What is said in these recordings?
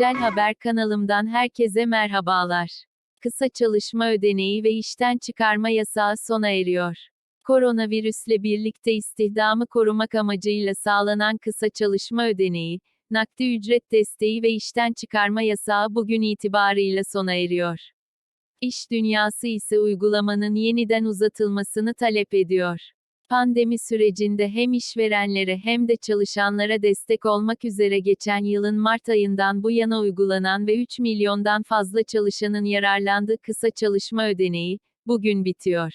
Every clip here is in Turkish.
Güncel Haber kanalımdan herkese merhabalar. Kısa çalışma ödeneği ve işten çıkarma yasağı sona eriyor. Koronavirüsle birlikte istihdamı korumak amacıyla sağlanan kısa çalışma ödeneği, nakdi ücret desteği ve işten çıkarma yasağı bugün itibarıyla sona eriyor. İş dünyası ise uygulamanın yeniden uzatılmasını talep ediyor. Pandemi sürecinde hem işverenlere hem de çalışanlara destek olmak üzere geçen yılın Mart ayından bu yana uygulanan ve 3 milyondan fazla çalışanın yararlandığı kısa çalışma ödeneği, bugün bitiyor.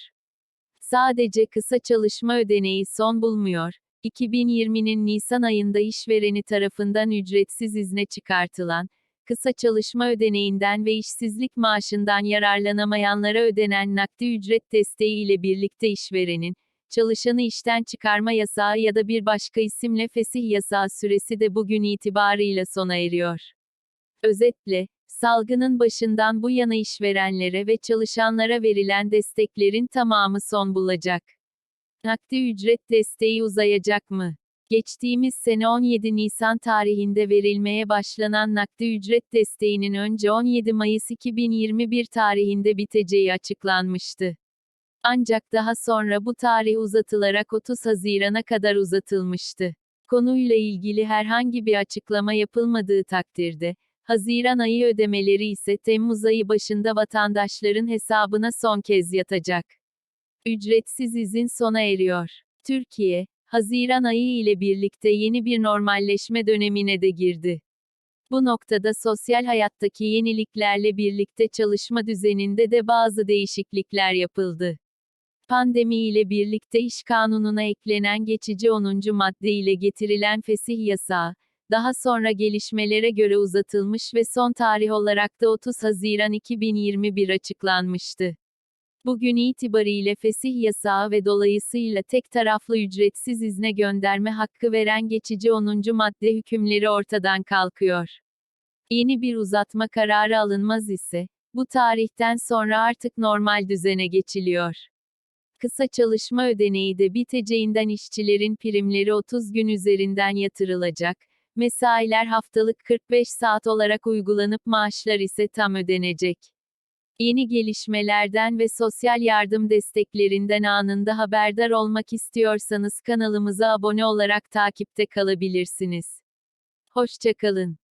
Sadece kısa çalışma ödeneği son bulmuyor. 2020'nin Nisan ayında işvereni tarafından ücretsiz izne çıkartılan, kısa çalışma ödeneğinden ve işsizlik maaşından yararlanamayanlara ödenen nakdi ücret desteği ile birlikte işverenin, çalışanı işten çıkarma yasağı ya da bir başka isimle fesih yasağı süresi de bugün itibarıyla sona eriyor. Özetle, salgının başından bu yana işverenlere ve çalışanlara verilen desteklerin tamamı son bulacak. Nakdi ücret desteği uzayacak mı? Geçtiğimiz sene 17 Nisan tarihinde verilmeye başlanan nakdi ücret desteğinin önce 17 Mayıs 2021 tarihinde biteceği açıklanmıştı. Ancak daha sonra bu tarih uzatılarak 30 Haziran'a kadar uzatılmıştı. Konuyla ilgili herhangi bir açıklama yapılmadığı takdirde, Haziran ayı ödemeleri ise Temmuz ayı başında vatandaşların hesabına son kez yatacak. Ücretsiz izin sona eriyor. Türkiye, Haziran ayı ile birlikte yeni bir normalleşme dönemine de girdi. Bu noktada sosyal hayattaki yeniliklerle birlikte çalışma düzeninde de bazı değişiklikler yapıldı. Pandemi ile birlikte iş kanununa eklenen geçici 10. madde ile getirilen fesih yasağı, daha sonra gelişmelere göre uzatılmış ve son tarih olarak da 30 Haziran 2021 açıklanmıştı. Bugün itibariyle fesih yasağı ve dolayısıyla tek taraflı ücretsiz izne gönderme hakkı veren geçici 10. madde hükümleri ortadan kalkıyor. Yeni bir uzatma kararı alınmaz ise, bu tarihten sonra artık normal düzene geçiliyor. Kısa çalışma ödeneği de biteceğinden işçilerin primleri 30 gün üzerinden yatırılacak, mesailer haftalık 45 saat olarak uygulanıp maaşlar ise tam ödenecek. Yeni gelişmelerden ve sosyal yardım desteklerinden anında haberdar olmak istiyorsanız kanalımıza abone olarak takipte kalabilirsiniz. Hoşçakalın.